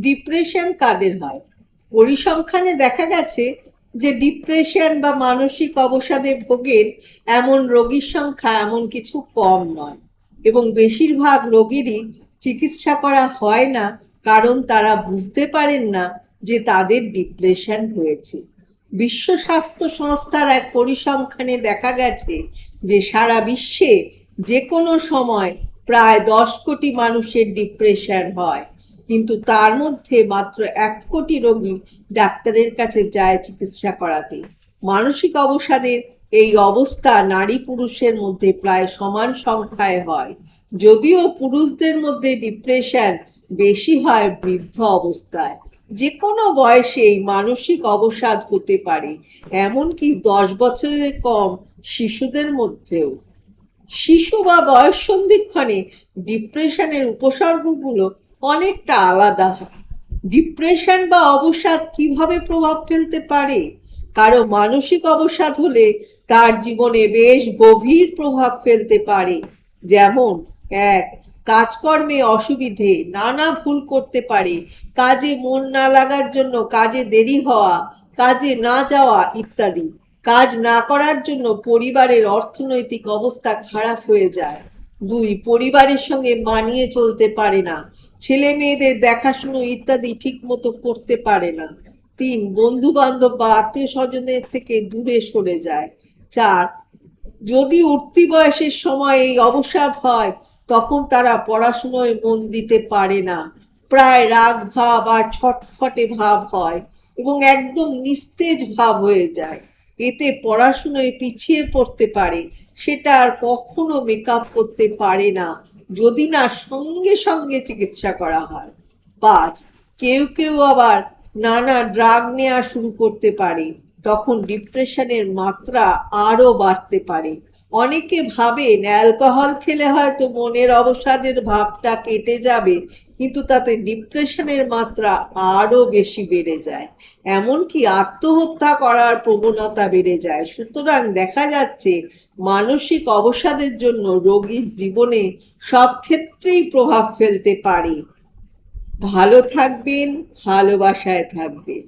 Depression কাদের হয়? পরিসংখ্যানে দেখা গেছে যে ডিপ্রেশন বা মানসিক অবসাদে ভোগের এমন রোগীর সংখ্যা এমন কিছু কম নয় এবং বেশিরভাগ রোগীরই চিকিৎসা করা হয় না কারণ তারা বুঝতে পারেন না যে তাদের ডিপ্রেশন হয়েছে। বিশ্ব স্বাস্থ্য সংস্থার এক পরিসংখ্যানে দেখা গেছে যে সারা বিশ্বে যে কোনো সময় প্রায় দশ কোটি মানুষের ডিপ্রেশন হয়। কিন্তু তার মধ্যে মাত্র এক কোটি রোগী ডাক্তারের কাছে যায় চিকিৎসা করাতে। মানসিক অবসাদের এই অবস্থা নারী পুরুষের মধ্যে প্রায় সমান সংখ্যায় হয়। যদিও পুরুষদের মধ্যে ডিপ্রেশন বেশি হয় বৃদ্ধ অবস্থায়। যে কোনো বয়সেই মানসিক অবসাদ হতে পারে, এমনকি দশ বছরের কম শিশুদের মধ্যেও। শিশু বা বয়স সন্ধিক্ষণে ডিপ্রেশনের উপসর্গগুলো অনেকটা আলাদা। হয় ডিপ্রেশন বা অবসাদ কীভাবে প্রভাব ফেলতে পারে? কারও মানসিক অবসাদ হলে তার জীবনে বেশ গভীর প্রভাব ফেলতে পারে। যেমন, এক, কাজকর্মে অসুবিধে, নানা ভুল করতে পারে। কাজে মন না লাগার জন্য কাজে দেরি হওয়া, কাজে না যাওয়া ইত্যাদি। কাজ না করার জন্য পরিবারের অর্থনৈতিক অবস্থা খারাপ হয়ে যায়। দুই, পরিবারের সঙ্গে মানিয়ে চলতে পারে না। ছেলে মেয়েদের দেখাশুনো ইত্যাদি ঠিক মতো করতে পারে না। তিন বন্ধু বান্ধব বা আত্মীয় স্বজনের থেকে দূরে সরে যায়। চার, যদি উঠতি বয়সের সময় এই অবসাদ হয়, তখন তারা পড়াশুনোয় মন দিতে পারে না। প্রায় রাগ ভাব আর ছটফটে ভাব হয় এবং একদম নিস্তেজ ভাব হয়ে যায়। এতে পড়াশুনোয় পিছিয়ে পড়তে পারে, সেটা আর কখনো মেকআপ করতে পারে না। যদি না সঙ্গে সঙ্গে চিকিৎসা করা হয় পাঁচ কেউ কেউ আবার নানা ড্রাগ নেওয়া শুরু করতে পারে, তখন ডিপ্রেশনের মাত্রা আরও বাড়তে পারে। অনেকে ভাবেন অ্যালকোহল খেলে হয়তো মনের অবসাদের ভাবটা কেটে যাবে, কিন্তু তাতে ডিপ্রেশনের মাত্রা আরও বেশি বেড়ে যায়। এমনকি আত্মহত্যা করার প্রবণতা বেড়ে যায়। সুতরাং দেখা যাচ্ছে মানসিক অবসাদের জন্য রোগীর জীবনে সব ক্ষেত্রেই প্রভাব ফেলতে পারে। ভালো থাকবেন, ভালোবাসায় থাকবেন।